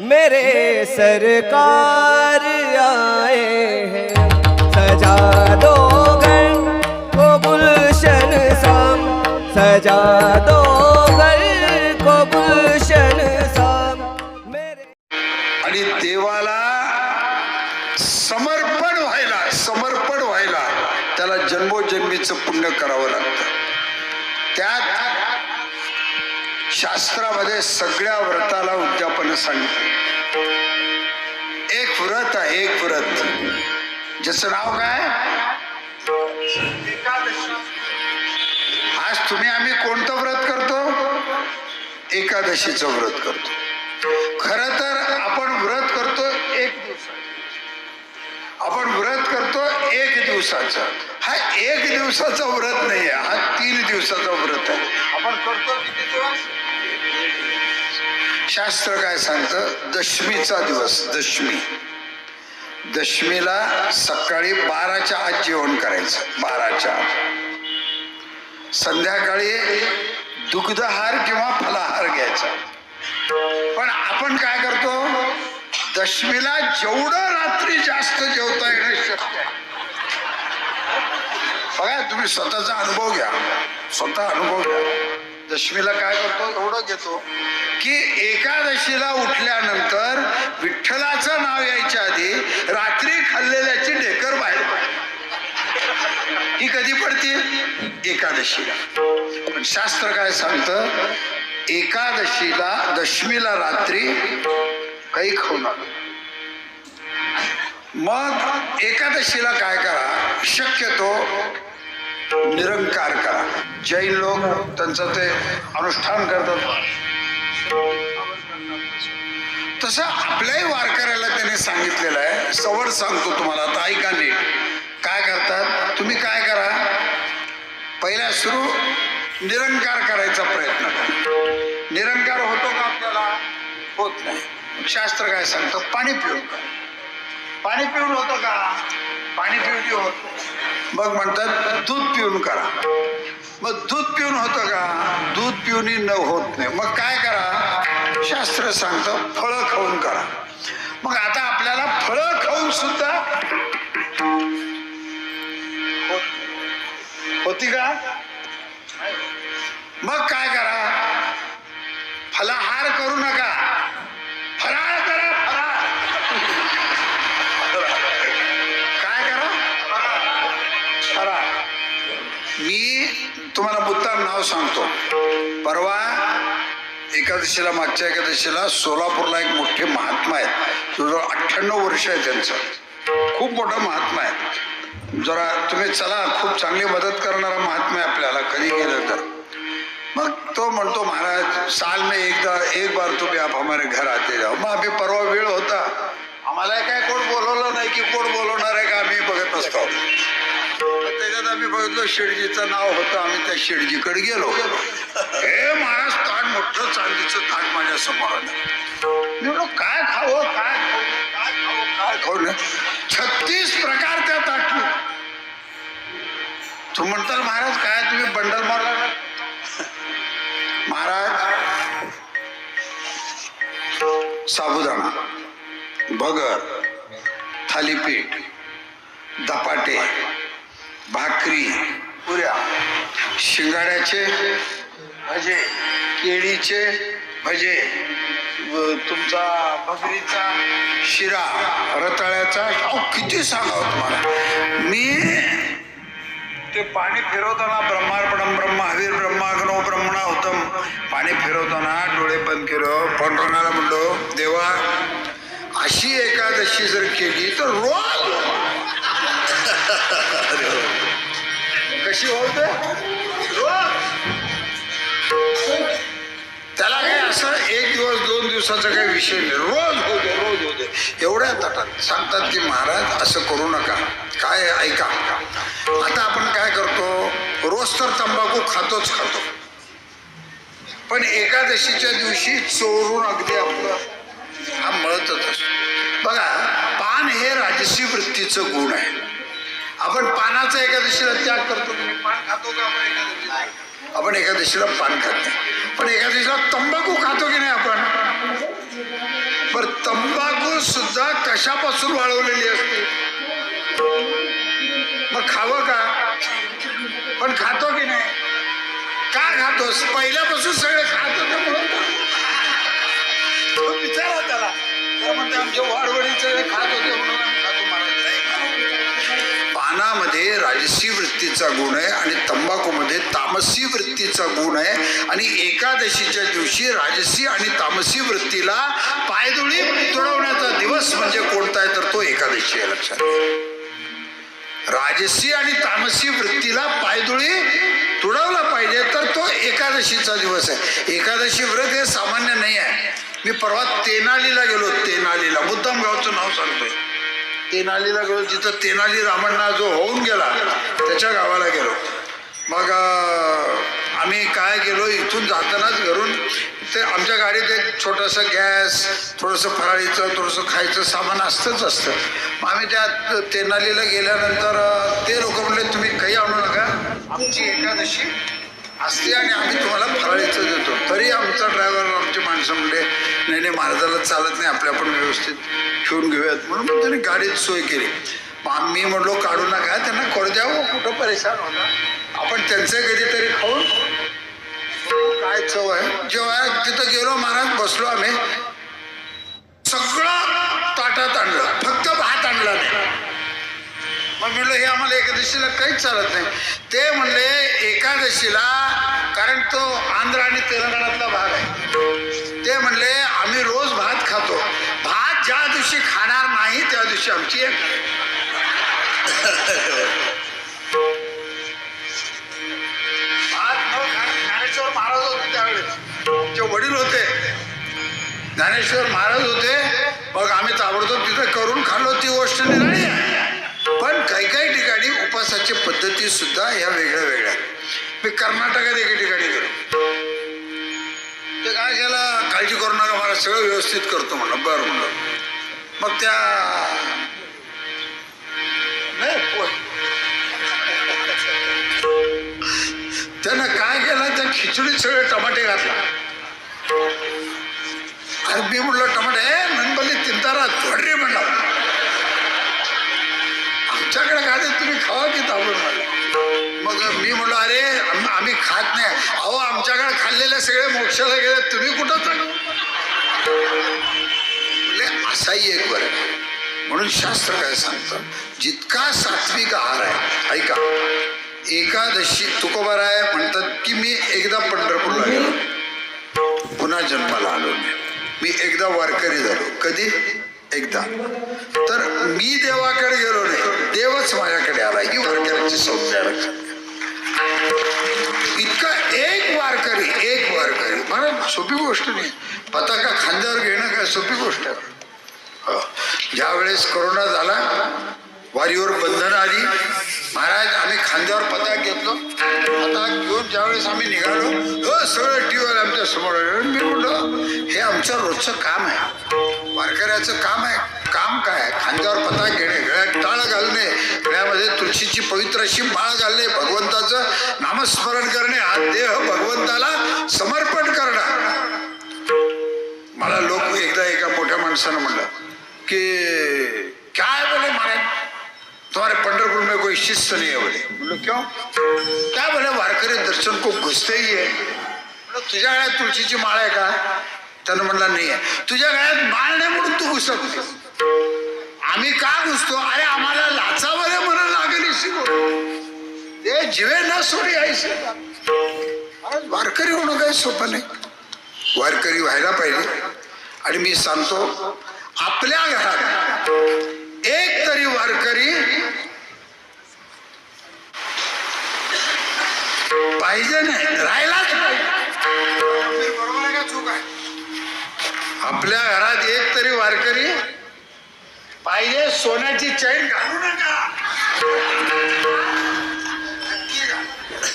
मेरे सरकार आए हैं। सजा दो घर को गुलशन शाम सजा दो घर को गुलशन शाम मेरे आणि देवाला समर्पण व्हायला समर्पण व्हायला त्याला जन्मोजन्मीचं पुण्य करावं लागतं. त्यात शास्त्रामध्ये सगळ्या व्रताला उद्यापन सांगितलं. एक व्रत आहे एक व्रत. ज्याचं नाव काय? आज तुम्ही आम्ही कोणतं व्रत करतो? एकादशीचं व्रत करतो. खर तर आपण व्रत करतो एक दिवसाचं. आपण व्रत करतो एक दिवसाचं. हा एक दिवसाचा व्रत नाही आहे हा तीन दिवसाचा व्रत आहे. आपण करतो शास्त्र काय सांगतं? दशमीचा दिवस दशमी. दशमीला सकाळी बाराच्या आत जेवण करायचं बाराच्या आत. संध्याकाळी दुग्धहार किंवा फलाहार घ्यायचा. पण आपण काय करतो? दशमीला जेवढं रात्री जास्त जेवता येणं शक्य आहे. बघा तुम्ही स्वतःचा अनुभव घ्या. स्वतः अनुभव घ्या. दशमीला काय करतो? एवढं घेतो. की एकादशीला उठल्यानंतर विठ्ठलाचं नाव यायच्या आधी रात्री खाल्लेल्याची ढेकर बाहेर पडते. ही कधी पडते? एकादशीला. पण शास्त्र काय सांगतं? एकादशीला दशमीला रात्री काही खाऊ नका. मग एकादशीला काय करा? शक्यतो निरंकार करा. जैन लोक त्यांचं ते अनुष्ठान करतात. तसं आपल्याही वारकऱ्याला त्याने सांगितलेलं आहे. सवर सांगतो तुम्हाला. आता ऐका नीट. काय करतात? तुम्ही काय करा? पहिला सुरू निरंकार करायचा प्रयत्न करा. निरंकार होतो का आपल्याला? होत नाही. शास्त्र काय सांगतं? पाणी पिऊन का पाणी पिऊन होतं का? पाणी पिऊन होत. मग म्हणतात दूध पिऊन करा. मग दूध पिऊन होतं का? दूध पिऊन न होत नाही. मग काय करा? शास्त्र सांगतं फळं खाऊन करा. मग आता आपल्याला फळं खाऊन सुद्धा होती का? मग काय करा? फलाहार करू नका. फराळ तुम्हाला नाव सांगतो. परवा एकादशीला मागच्या एकादशीला सोलापूरला एक मोठे महात्मा आहेत. जवळजवळ अठ्ठ्याण्णव वर्ष आहे त्यांचं. खूप मोठा महात्मा आहे. जरा तुम्ही चला खूप चांगली मदत करणारा महात्मा आहे आपल्याला कधी गेलं तर. मग तो म्हणतो महाराज साल में एकदा एक बार तुम्ही आप हमारे घर आते जाओ. मग आम्ही परवा वेळ होता. आम्हाला काय कोण बोलवलं नाही की कोण बोलवणार आहे का आम्ही बघत असतो बघितलं शेडजीचं नाव होतं आम्ही त्या शेडजीकडे गेलो. हे महाराज ताट मोठं चांदीचं ताट माझ्यासमोर आलं. म्हणलो काय खावं काय काय खावं काय छत्तीस प्रकार त्या ताटले. तू म्हणताल महाराज काय तुम्ही बंडल मारला? महाराज साबुदाणा भगर थालीपीठ धपाटे भाकरी पुऱ्या शिंगाड्याचे भजे केळीचे भजे तुमचा भगरीचा शिरा रताळ्याचा अहो किती सांगावं तुम्हाला मी ते पाणी फिरवताना ब्रह्मार्पणम ब्रह्म हवीर ब्रह्माग्नो ब्रह्मणा होतम पाणी फिरवताना डोळे बंद केलं पंढरणाला म्हणलो देवा अशी एकादशी जर केली तर रोज कशी होते हो? त्याला काय असं एक दिवस दोन दिवसाचा काही विषय नाही. रोज होते रोज होऊ दे. एवढ्या तटात सांगतात की महाराज असं करू नका. काय ऐका. आता आपण काय करतो? रोज तर तंबाखू खातोच खातो. पण एकादशीच्या दिवशी चोरून अगदी आपलं हा मळतच असतो. बघा पान हे राजसी वृत्तीचं गुण आहे. आपण पानाचा एकादशीला त्याग करतो म्हणजे पान खातो का आपण एकादशीला? आपण एकादशीला पान खात नाही. पण एकादशीला तंबाखू खातो की नाही आपण? बरं सुद्धा कशापासून वाळवलेली असते? मग खावं का? पण खातो की नाही? का खातोस पहिल्यापासून सगळे खातो ते म्हणून विचारा त्याला. तर म्हणते आमच्या वाडवडीचं खात होते म्हणून खातो मनामध्ये राजसी वृत्तीचा गुण आहे आणि तंबाखूमध्ये तामसी वृत्तीचा गुण आहे. आणि एकादशीच्या दिवशी राजसी आणि तामसी वृत्तीला पायदुळी तुडवण्याचा दिवस म्हणजे कोणता आहे? तर तो एकादशी आहे लक्षात राजसी आणि तामसी वृत्तीला पायदुळी तुडवला पाहिजे तर तो एकादशीचा दिवस आहे. एकादशी व्रत हे सामान्य नाही आहे. मी परवा तेनालीला गेलो तेनालीला. मुद्दाम गावचं नाव सांगतोय. तेनालीला गेलो. तिथं तेनाली रामण्णा जो होऊन गेला त्याच्या गावाला गेलो. मग आम्ही काय गेलो इथून जातानाच घरून ते आमच्या गाडीत एक छोटंसं गॅस थोडंसं फराळीचं थोडंसं खायचं सामान असतंच असतं. मग आम्ही त्या तेनालीला गेल्यानंतर ते लोक म्हणले तुम्ही काही आणू नका. आमची एकादशी असते आणि आम्ही तुम्हाला फराळीचं देतो. तरी आमचा ड्रायव्हर आमची माणसं म्हणले नाही नाही महाराजाला चालत नाही आपल्या आपण व्यवस्थित ठेवून घेऊयात. म्हणून त्यांनी गाडीत सोय केली. मग आम्ही म्हणलो काढू नका त्यांना कर द्यावं हो, कुठं परेशान होता आपण त्यांचं कधीतरी खाऊन काय चव आहे? जेव्हा तिथं गेलो महाराज बसलो आम्ही. सगळं ताटात आणलं फक्त भात आणला नाही. मग म्हणलं हे आम्हाला एकादशीला काहीच चालत नाही. ते म्हणले एकादशीला तो आंध्र आणि तेलंगणातला भाग आहे. ते म्हणले आम्ही रोज भात खातो. भात ज्या दिवशी खाणार नाही त्या दिवशी आमची भात न ज्ञानेश्वर महाराज होते त्यावेळेस. वडील होते. ज्ञानेश्वर महाराज होते. मग आम्ही ताबडतोब तिथं करून खाल्लो. ती गोष्ट निराळी आहे. पण काही काही ठिकाणी उपासाची पद्धती सुद्धा ह्या वेगळ्या वेगळ्या मी कर्नाटकात एके ठिकाणी गेलो. ते काय केला? काळजी करू नका मला सगळं व्यवस्थित करतो म्हणलं. बरं म्हणलं. मग त्या नाही त्यानं काय केलं? त्या खिचडीत सगळे टमाटे घातला. अरे मी म्हणलं टमाटे ए नंबली तिंतारा थोडरे म्हणला. आमच्याकडे काय तुम्ही खावा की ताबून म्हणलं. मग मी म्हणलं खात नाही. अहो आमच्याकडे खाल्लेले सगळे मोक्षाला गेले तुम्ही कुठं चालू? असाही एक बरं म्हणून शास्त्र काय सांगतं? जितका सात्विक आहार आहे ऐका. एकादशी तुकोबाराय म्हणतात की मी एकदा पंढरपूरला गेलो पुन्हा जन्माला आलो मी. मी एकदा वारकरी झालो. कधी? एकदा. तर मी देवाकडे गेलो नाही देवच माझ्याकडे आला. ही वारकऱ्याची संज्ञा सोपी गोष्ट नाही. पताका खांद्यावर घेणं काय सोपी गोष्ट? हो. आहे ज्या वेळेस कोरोना झाला वारीवर बंधनं आली महाराज आम्ही खांद्यावर पताक घेतलो. पताक घेऊन ज्यावेळेस आम्ही निघालो हो, सगळं सगळं टीव्हीवर आमच्यासमोर मी म्हणलं हे आमचं रोजचं काम आहे. वारकऱ्याचं काम आहे. काम काय खांद्यावर पता घेणे गळ्यात टाळ घालणे गळ्यामध्ये तुळशीची पवित्र अशी माळ घालणे भगवंताचं नामस्मरण करणे हा देह भगवंताला समर्पण करणं मला लोक एकदा एका मोठ्या माणसानं म्हणलं की काय बोले महाराज तुम्हारे पंढरपुर में कोई शिस्त नहीं है बोले बोलो क्यों? क्या बोले वारकरी दर्शन को घुसते ही है. बोलो तुझ्या तुळशीची माळ आहे का? त्यानं म्हटलं नाही आहे. तुझ्या गळ्यात बाळ नाही म्हणून तू घुसत आम्ही का घुसतो? अरे आम्हाला लाचावले म्हणून लागेल ते जिवे न सोडी आईशी वारकरी होणं काही सोपं नाही. वारकरी व्हायला पाहिजे. आणि मी सांगतो आपल्या घरात एक तरी वारकरी पाहिजे नाही राहिलाच पाहिजे. आपल्या घरात एक तरी वारकरी पाहिजे सोन्याची चैन घालू नका.